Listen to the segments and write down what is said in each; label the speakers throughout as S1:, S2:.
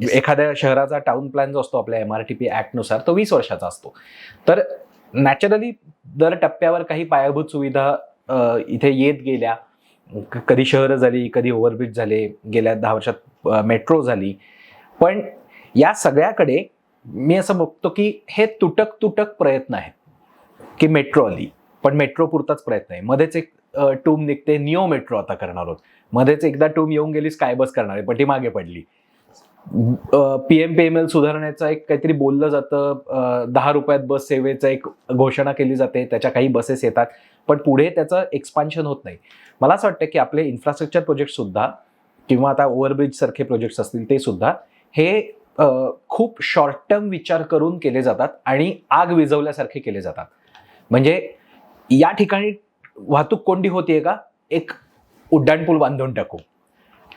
S1: एखाद्या शहराचा town plan जो असतो आपल्या एम आर टी पी ऍक्टनुसार तो वीस वर्षाचा असतो. तर नॅचरली दर टप्प्यावर काही पायाभूत सुविधा इथे येत गेल्या. कधी शहरं झाली कधी ओव्हरब्रिज झाले गेल्या दहा वर्षात मेट्रो झाली. पण या सगळ्याकडे मी असं बघतो की हे तुटक तुटक प्रयत्न आहेत. की मेट्रो आली पण मेट्रो पुरताच प्रयत्न आहे. मध्येच एक टूम निघते निओ मेट्रो आता करणार आहोत मध्येच एकदा टूम येऊन गेली स्कायबस करणार आहे पण ती मागे पडली. P M P M L सुधारण्याचा एक काहीतरी बोललं जातं. दहा रुपयात बस सेवेचा एक घोषणा केली जाते. त्याच्या काही बसेस येतात. पण पुढे त्याचं एक्सपान्शन होत नाही. मला असं वाटतं की आपले इन्फ्रास्ट्रक्चर प्रोजेक्ट सुद्धा किंवा आता ओव्हरब्रिज सारखे प्रोजेक्ट्स असतील ते सुद्धा हे खूप शॉर्ट टर्म विचार करून केले जातात आणि आग विझवल्यासारखे केले जातात. म्हणजे या ठिकाणी वाहतूक कोंडी होतीये का? एक उड्डाणपूल बांधून टाकू.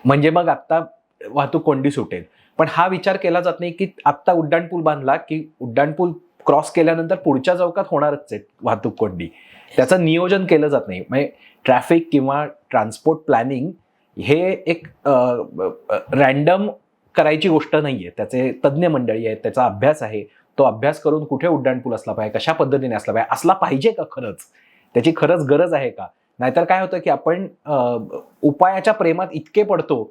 S1: म्हणजे मग आत्ता वाहतूक कोंडी सुटेल. पण हा विचार केला जात नाही की आत्ता उड्डाणपूल बांधला की उड्डाणपूल क्रॉस केल्यानंतर पुढच्या चौकात होणारच आहे वाहतूक कोंडी. त्याचं नियोजन केलं जात नाही. म्हणजे ट्रॅफिक किंवा ट्रान्सपोर्ट प्लॅनिंग हे एक रॅन्डम करायची गोष्ट नाही आहे त्याचे तज्ज्ञ मंडळी आहेत त्याचा अभ्यास आहे. तो अभ्यास करून कुठे उड्डाणपूल असला पाहिजे कशा पद्धतीने असला पाहिजे असला पाहिजे का खरंच? त्याची खरंच गरज आहे का? नाहीतर काय होतं की आपण उपायाच्या प्रेमात इतके पडतो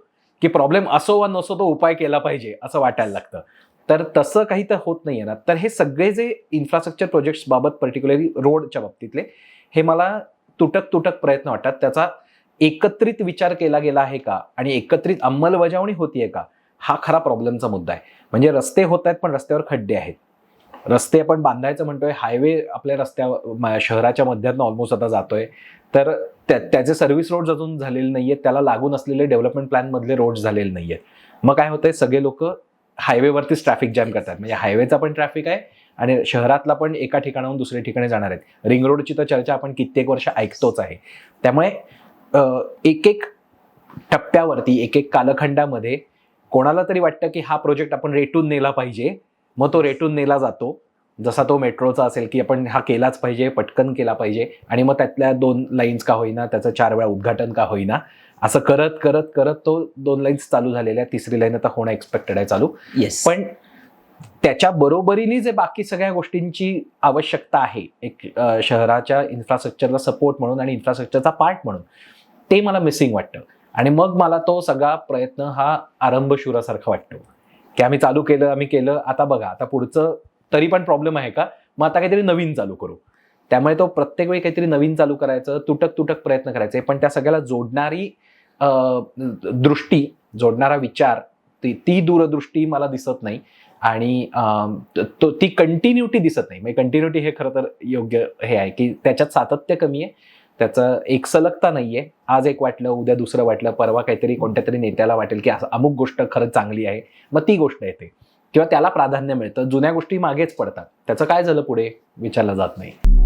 S1: की प्रॉब्लेम असो वा नसो तो उपाय केला पाहिजे असं वाटायला लागतं. तर तसं काही तर होत नाहीये ना. तर हे सगळे जे इन्फ्रास्ट्रक्चर प्रोजेक्ट्स बाबत पर्टिक्युलरली रोडच्या बाबतीतले हे मला तुटक तुटक प्रयत्न वाटतात. त्याचा एकत्रित विचार केला गेला आहे का आणि एकत्रित अंमलबजावणी होतीये का हा खरा प्रॉब्लेमचा मुद्दा आहे. म्हणजे रस्ते होत आहेत पण रस्त्यावर खड्डे आहेत. रस्ते आपण बांधायचं म्हणतोय हायवे आपल्या रस्त्या शहराच्या मध्यातनं ऑलमोस्ट आता जातोय. तर त्या- त्याचे सर्व्हिस रोड्स अजून झालेले नाही आहेत त्याला लागून असलेले डेव्हलपमेंट प्लॅनमधले रोड रोड्स झालेले आहेत मग काय होतंय सगळे लोक हायवेवरतीच ट्रॅफिक जॅम करतात. म्हणजे हायवेचा पण ट्रॅफिक आहे आणि शहरातला पण एका ठिकाणाहून दुसऱ्या ठिकाणी जाणार आहेत. रिंग रोडची तर चर्चा आपण कित्येक वर्ष ऐकतोच आहे. त्यामुळे एक एक टप्प्यावरती एक एक कालखंडामध्ये कोणाला तरी वाटतं की हा प्रोजेक्ट आपण रेटून नेला पाहिजे. मग तो रेटून नेला जातो. जसा तो मेट्रोचा असेल की आपण हा केलाच पाहिजे पटकन केला पाहिजे आणि मग त्यातल्या दोन लाईन्स का होईना त्याचं चार वेळा उद्घाटन का होईना असं करत करत करत तो दोन लाईन्स चालू झालेल्या. तिसरी लाईन आता होणं एक्सपेक्टेड आहे चालू.
S2: येस
S1: पण त्याच्या बरोबरीने जे बाकी सगळ्या गोष्टींची आवश्यकता आहे एक शहराच्या इन्फ्रास्ट्रक्चरला सपोर्ट म्हणून आणि इन्फ्रास्ट्रक्चरचा पार्ट म्हणून ते मला मिसिंग वाटतं. आणि मग मला तो सगळा प्रयत्न हा आरंभशुरासारखा वाटतो. की आम्ही चालू केलं आम्ही केलं आता बघा आता पुढचं तरी पण प्रॉब्लेम आहे का? मग आता काहीतरी नवीन चालू करू. त्यामुळे तो प्रत्येक वेळी काहीतरी नवीन चालू करायचं तुटक तुटक प्रयत्न करायचे. पण त्या सगळ्याला जोडणारी दृष्टी जोडणारा विचार ती ती दूरदृष्टी मला दिसत नाही. आणि तो ती कंटिन्युटी दिसत नाही. म्हणजे कंटिन्युटी हे खरं तर योग्य हे आहे की त्याच्यात सातत्य कमी आहे. त्याचं एकसलगता नाहीये. आज एक वाटलं उद्या दुसरं वाटलं परवा काहीतरी कोणत्या तरी नेत्याला वाटेल की असं अमुक गोष्ट खरंच चांगली आहे. मग ती गोष्ट येते. किंवा त्याला प्राधान्य मिळतं. जुन्या गोष्टी मागेच पडतात. त्याचं काय झालं पुढे? विचारलं जात नाही.